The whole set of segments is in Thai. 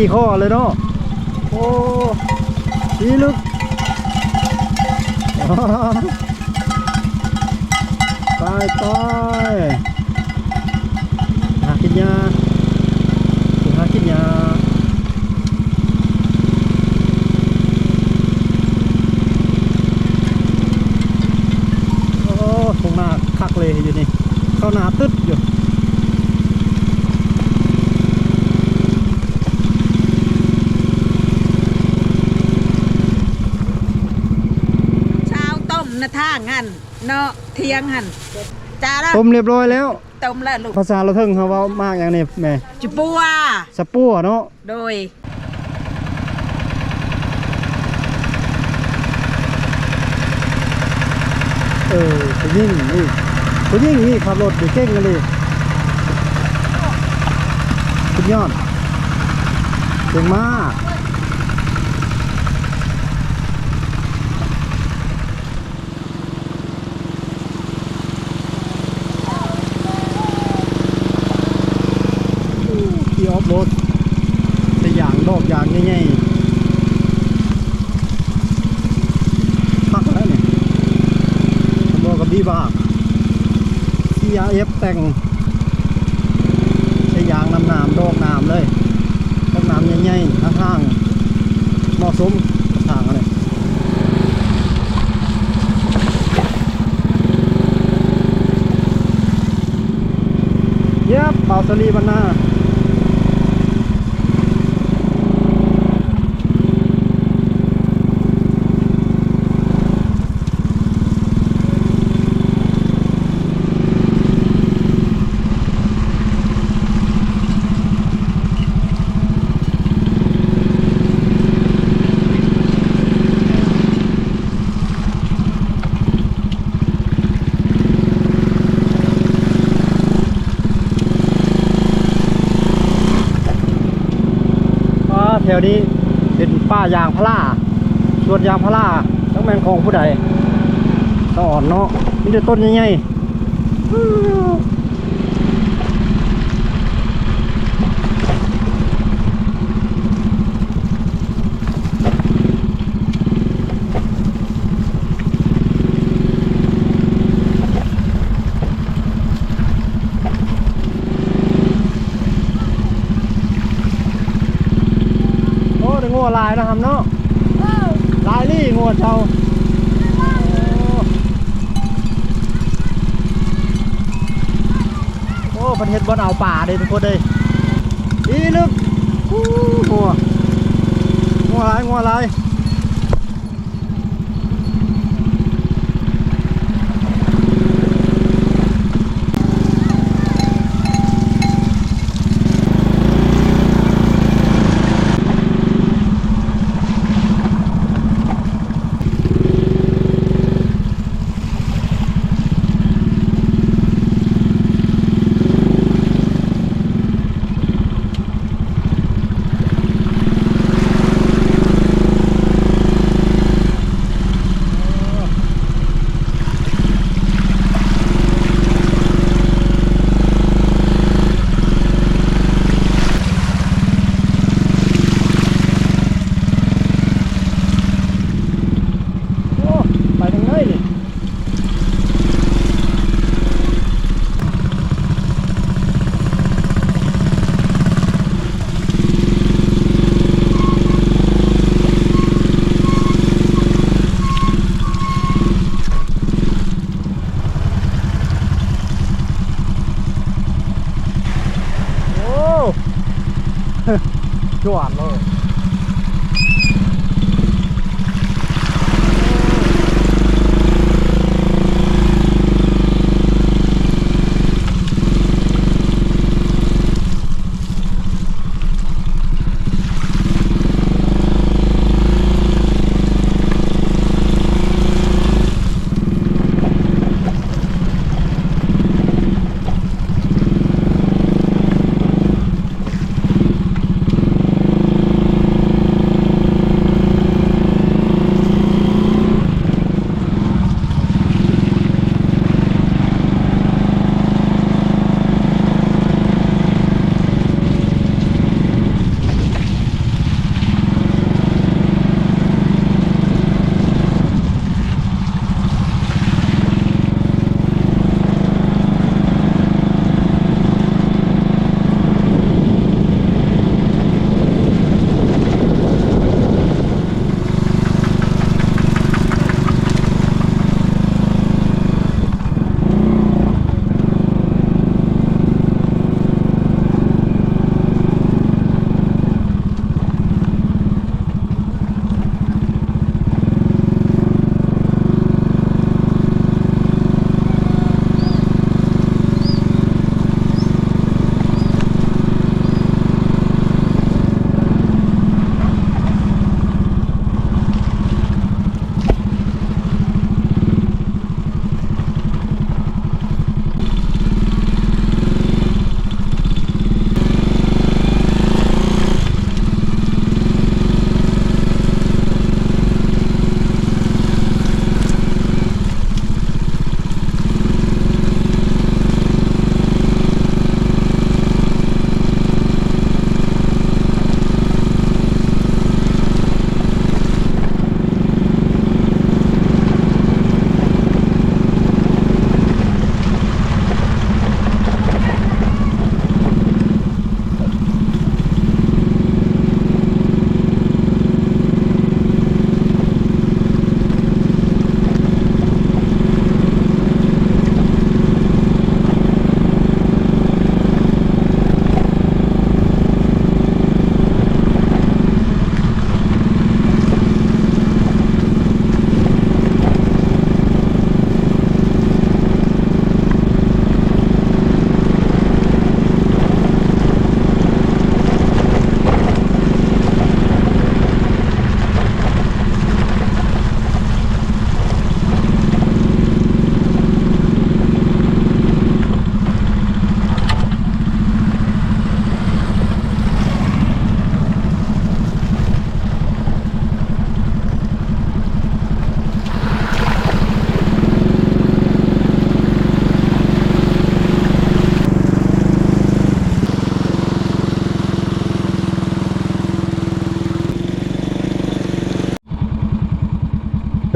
ขี่ข้อเลยเนาะโอ้ดีลึกตายตายหากินยาหากินยาโอ้คงหน้าคักเลยอยู่นี่ เข้าหน้าตึ๊ดอยู่ เช้าต้มนะท่างหันเนาะเที่ยงหันจ้าละต้มเรียบร้อยแล้วต้มแล้วลูกภาษาเราเทิงเขาเว่ามากอย่างนี้แม่จุปัวสะปัวเนาะโดยเออผู้ยิ่งนี่ผู้ยิ่งนี่ขับรถดีเก่งกันเลยสุดยอดเก่งมากที่ออฟโรดแต่อย่างดอกอย่างง่ายๆพักแล้วเนี่ย ผมบอกกับพี่บ้า CRF แต่งใช้ยางน้ำน้ำดอกน้ำเลยดอกน้ำใหญ่ๆข้างๆเหมาะสมทางอะไรเย็บเป่าสลีบันหน้า ถวนี้เป็นป้ายางพลาสวนยางพลาต้องแมนของผู้ใดต้องอ่อนเนาะมีแต่ต้นใหญ่ๆ ได้งัวลายนะครับเนาะลายลี่งัวเจ้าโอ้ประเทศบนเอาป่าเลยทุกคนเลยอีลึกอู้งัวงัวลายงัวลาย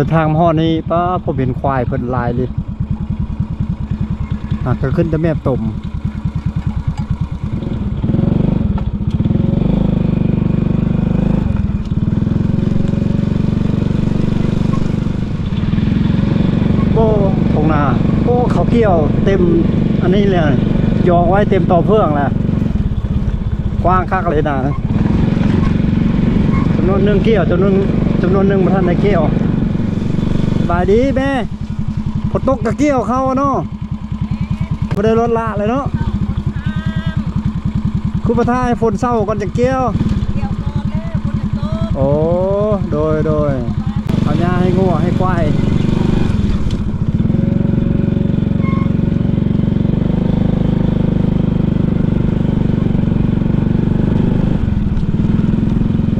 ดินทางมาฮอนี่ป้าผมเห็นควายเพิ่นลายเลยอะก็ขึ้นแต่แม่ตมโอ้ตรงนาโอ้เขาเกี่ยวเต็มอันนี้เลยยองไว้เต็มต่อเพื่องแหละกว้างคักเลยนะจำนวนหนึ่งเกี่ยวจำนวนจำนวนหนึ่งมาท่านในเกี่ยว บายดีแม่พอตกกะเกี่ยวเข้าเนาะไม่ได้ลดละเลยเนาะคุณประทายฝนเศร้าก่อนจะเกี่ยวเกี่ยวก่อนเลยคนจะโตโอ้โดยโดยเอาหญ้าให้งัวให้ควาย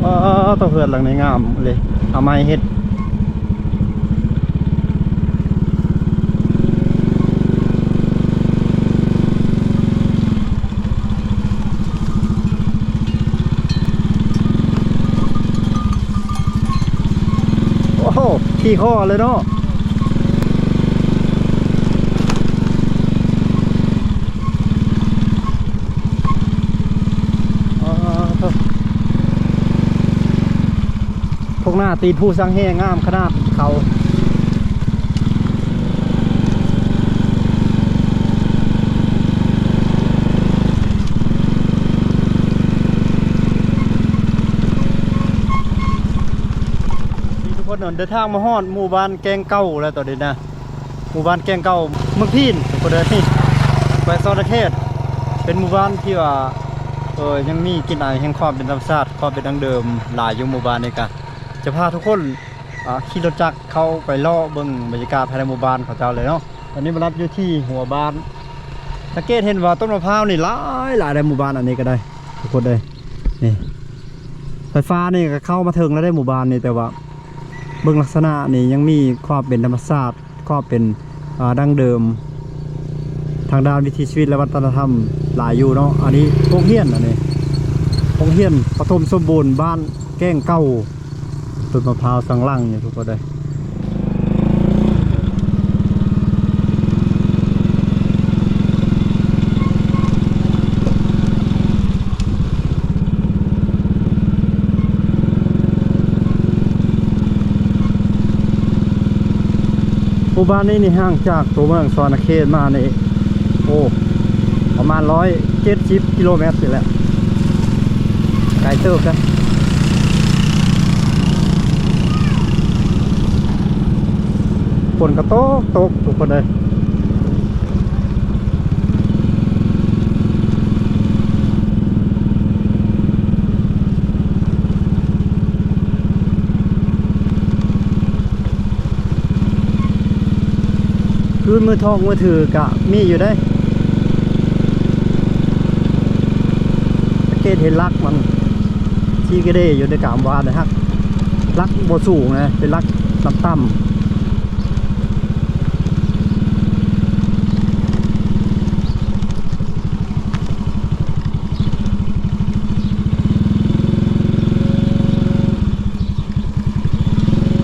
เออตัวเพื่อนหลังในงามเลยเอาไม้เฮ็ด โอ้โหขี่ข้อเลยเนาะอ๋อพวกหน้าตีนผู้สังเฮงามขนาดเขานี่ทุกคน เดินทางมาฮอดหมู่บ้านแกงเก้าแล้วตอนนี้นะหมู่บ้านแกงเก้าเมืองพีนกคนเลยนี่แควซอระเทศ เป็นหมู่บ้านที่ว่าเออยังมีกินอายแห่งความเป็นธรรมชาติความเป็นดังเดิมหลายอยู่หมู่บ้านนี้กันจะพาทุกคนขี่รถจักรเข้าไปล่อเบิ่งบรรยากาศภายในหมู่บ้านของเจ้าเลยเนาะตอนนี้มารับอยู่ที่หัวบ้านสังเกตเห็นว่าต้นมะพร้าวนี่หลายหลายในหมู่บ้านอันนี้ก็ได้ ทุกคนเลยนี่ไฟฟ้านี่ก็เข้ามาถึงแล้วได้หมู่บ้านนี่แต่ว่า เบื้องลักษณะนี่ยังมีความเป็นธรรมชาติความเป็นดั้งเดิม ทางด้านวิถีชีวิตและวัฒนธรรมหลายอยู่เนาะอันนี้โงเฮียนอันนี้โงเฮียนปฐมสมบูรณ์บ้านแก้งเก้าต้นมะพร้าวสังลังอยู่ทุกคนเลย มู่บ้านนี้นี่ห่างจากตัวเมืองสวรรณเขตมานี่โอ้ประมาณร้อยเจ็ดสิบกิโลเมตรสิแหละไกลเติบนะฝนก็ตกตกทุกคนเลย คือมือทองมือถือกะมีอยู่ได้สังเกตเห็นลักมันที่กระเดอยู่ในกามวานนะครับลักบสูงนะเป็นลักต่ำๆ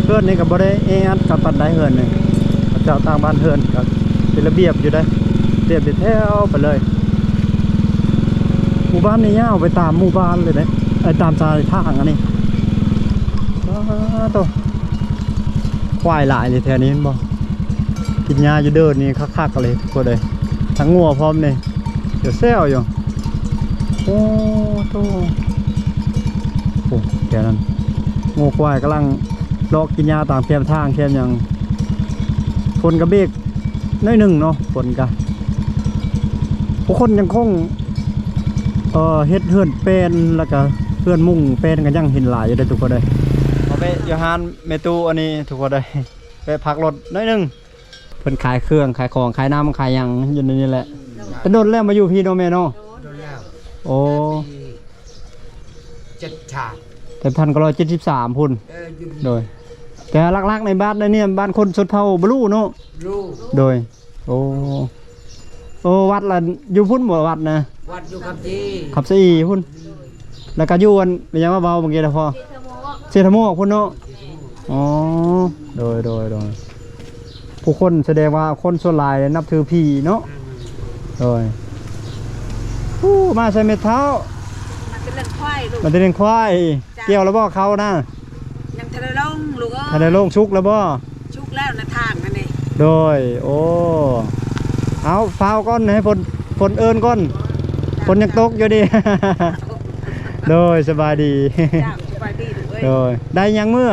เฮือนนี่ก็บ่ได้เอะอัดกับปันได้เฮือนนี่เขา เจ้าต่างบ้านเฮือนก็เป็นระเบียบอยู่ได้เรียบเป็นแถวไปเลยหมู่บ้านนี่ยาวไปตามหมู่บ้านเลยเด้ไอ้ตามชายทางอันนี้อ้าวโตัวควายหลายเลยแถวนี้บ่กินหญ้าอยู่เดินนี่คักๆกันเลยทุกคนเลยทั้งงัวพร้อมนี่เดี๋ยวแซวอยู่โอ้โตโอ้แกนั้นงูควายกำลังลาะกินยาตามแคมทางแคมยัง ฝนกระเบกน้อยหนึ่งเนาะฝนกะผู้คนยังคงเอ่อเฮ็ดเฮือนเป็นแล้วก็เฮือนมุ่งเป็นกันยังเห็นหลายอยู่ได้อทุกคนเลยเอาไปยฮานเมตูอันนี้ทุกคนเลยไปพักรถน้อยหนึ่งเพิ่นขายเครื่องขายของขายน้ำขายหยังอยู่ในนี้แหละเป็นโดนแล้วมาอยู่พี่โนแม่เนาะโดนแล้วโอ้เจ็ดฉากแต่พันก็ร้อยเจ็ดสิบสามพุ่นเอออยู่โดย แต่ลักๆในบ้านเนี่ยบ้านคนสุดเท่าบลูเนาะลูกโดย โอ้โอ้วัดละอยู่พุ่นบ่วัดนะวัดอยู่กับจีขับซีพุ่นแล้วก็อยู่อันเป็นยังว่าเบาเมื่อกี้นะพ่อเซทโมกพุ่นเนาะอ๋อโดยโดยโดยผู้คนแสดงว่าคนส่วนหลายนับถือผีเนาะโดยผู้มาใส่เม็ดเท้า มันเป็นเรื่องควายลูกมันจะเลี้ยงควายจ้ะเกี่ยวแล้วบ่เขานะยั งทะเลลงลูกเอ้ยทานในโลงชุกแล้วบ่ชุกแล้วนะทางอันนี้โดย โอ้เอาฟ้าวก้อนให้ฝนฝนเอิญก้อนฝนยังตกอยู่ดิ โดยสบายดี จ้าสบายดีลูกเอ้ยโดยได้ยังเมื่อ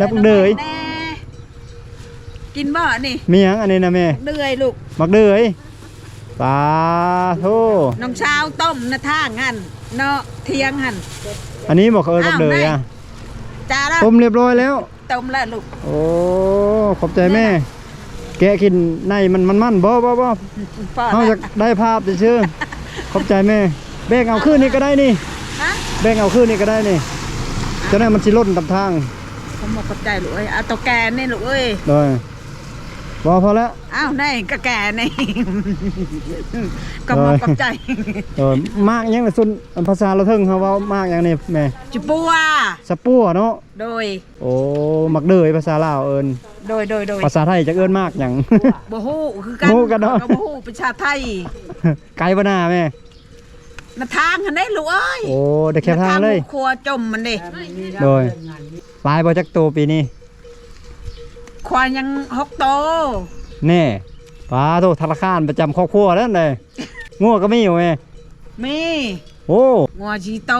นับเดยแน่กินบ่นี่มีหยังอันนี้นะแม่เดือยลูกมักเดยปลาโทน้องเช้าวต้มนะทางหันเนาะเที่ยงหันอันนี้บอกเอิญมักเดยอ้าวได้อะ จ้าแล้วต้มเรียบร้อยแล้ว ต้มแล้วลูก โอ้ขอบใจแม่ แกะกินในมันมันมันบ่บ่บ่พอเขาแล้จะวได้ภาพชื่อขอบใจแม่แบกเอาขึ้นนี่ก็ได้นี่ฮะแบกเอาขึ้นนี่ก็ได้นี่จะได้มันสิล่นตามทางผมบอกขอบใจลูกเอ้ยเอาตัวแกนี่ลูกเอ้ยโดย บอพอแล้วอ้าวนี่ก็แกนี่ก็บอกขอบใจโดยมากยังแต่ส่วนภาษาเราเทิงเขาเว่ามากยังนี่แม่จุปัวสะปัวเนาะโดย โอ้มักเดยภาษาลาวเอินโดยโดยโดยภาษาไทยจะเอินมากหยังบ่ฮู้คือกันฮู้กันเนาะก็บ่ฮู้ประชาไทยไกลบ่หน้าแม่นาทางหันได้ลูกเอ้ยโอ้ได้แค่ทางเลยหน้ครัวจมมันดิโดยปลายบ่จักโตปีนี้ ควายยังหกโตแน่ปลาโตธนาคารประจำครอบครัวนั่นเลยงัวก็มีอยู่แม่มีโอ้งัวชีโต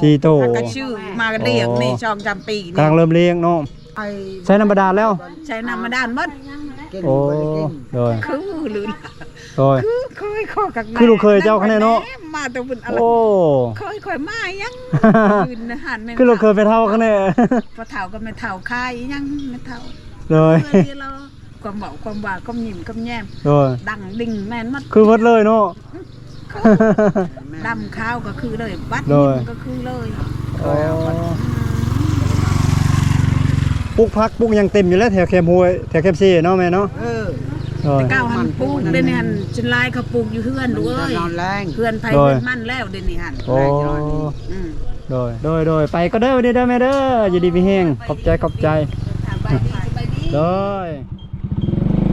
ชีโตแล้วก็ชื่อมากเรียกนี่อ๋อชองจำปีกำลันี่งเริ่มเลี้ยงเนาะไอ้ใช้น้ำบาดาลแล้ว ใช้น้ำมาดานหมดโอ้โดยคือหรือโดยคือเคยข้อกับแม่คือลูกเคยเจ้าคะแนนเนาะมาตัวบุญอะไรโอ้เคยคอยมายังคืนหันแม่คือเราเคยไปเท่ากันนี่ยพอเฒ่าก็ไม่เฒ่าคายยังไม่เฒ่า เลยเคยเราความเบาความว่าความหยิ่มความแย้มโดยดังดิ่งแม่นหมัดคือวัดเลยเนาะดำข้าวก็คือเลยบัดโดยนิ่มก็คือเลยอ๋อปลูกพักปลูกหยังเต็มอยู่แล้วแถวแคมป์ห้วยแถวแคมป์ซีเนาะแม่เนาะเออ โดย แต่ก้าวหันปลูกเดยวนี่หันจนลายเขาปลูกอยู่เฮือนด้วจะยนอนแรงเฮือนไผโดยเฮือนมั่นแล้วเดยวนี่หันโอ้อืม โดยโดยโดยไปก็เด้อวันนี้เด้อแม่เด้ออยู่ดีมีแห้งขอบใจขอบใจสบายดี สบายดีโด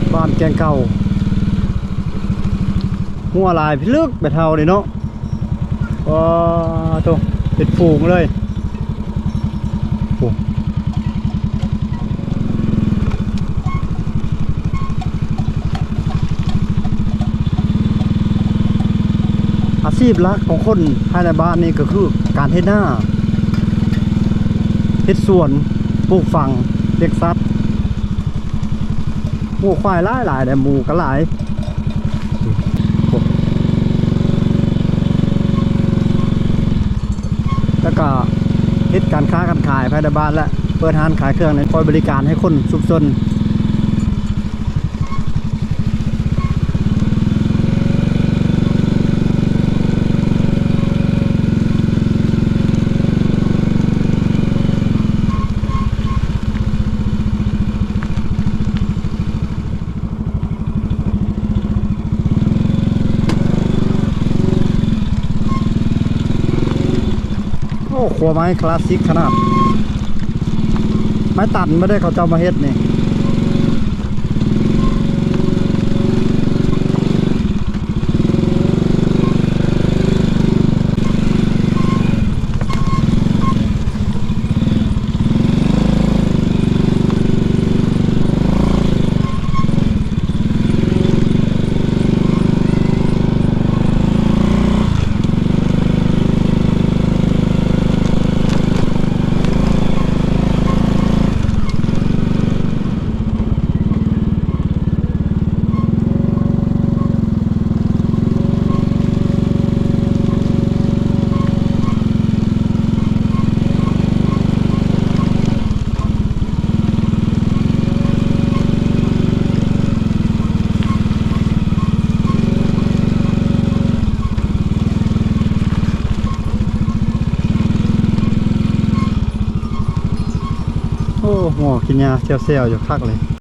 ยบ้านแกงเก่าหัวลายพิลึกไปเท่าเลยเนาะว้าวโตเป็นฝูงเลยโอ้อาชีพหลักของคนภายในบ้านนี่ก็คือการเฮ็ดหน้าเฮ็ดสวนปลูกฝังเลี้ยงสัตว์หมูควายหลายหลายแต่หมูก็หลาย แล้ว ก็เฮ็ดการค้าการขายภายในบ้านและเปิดร้านขายเครื่องในคอยบริการให้คนสุขสน ขัวไม้คลาสสิกขนาด ไม้ตัดไม่ได้เขาเจ้ามาเฮ็ดนี่ ยาเซลอยู่คักเลย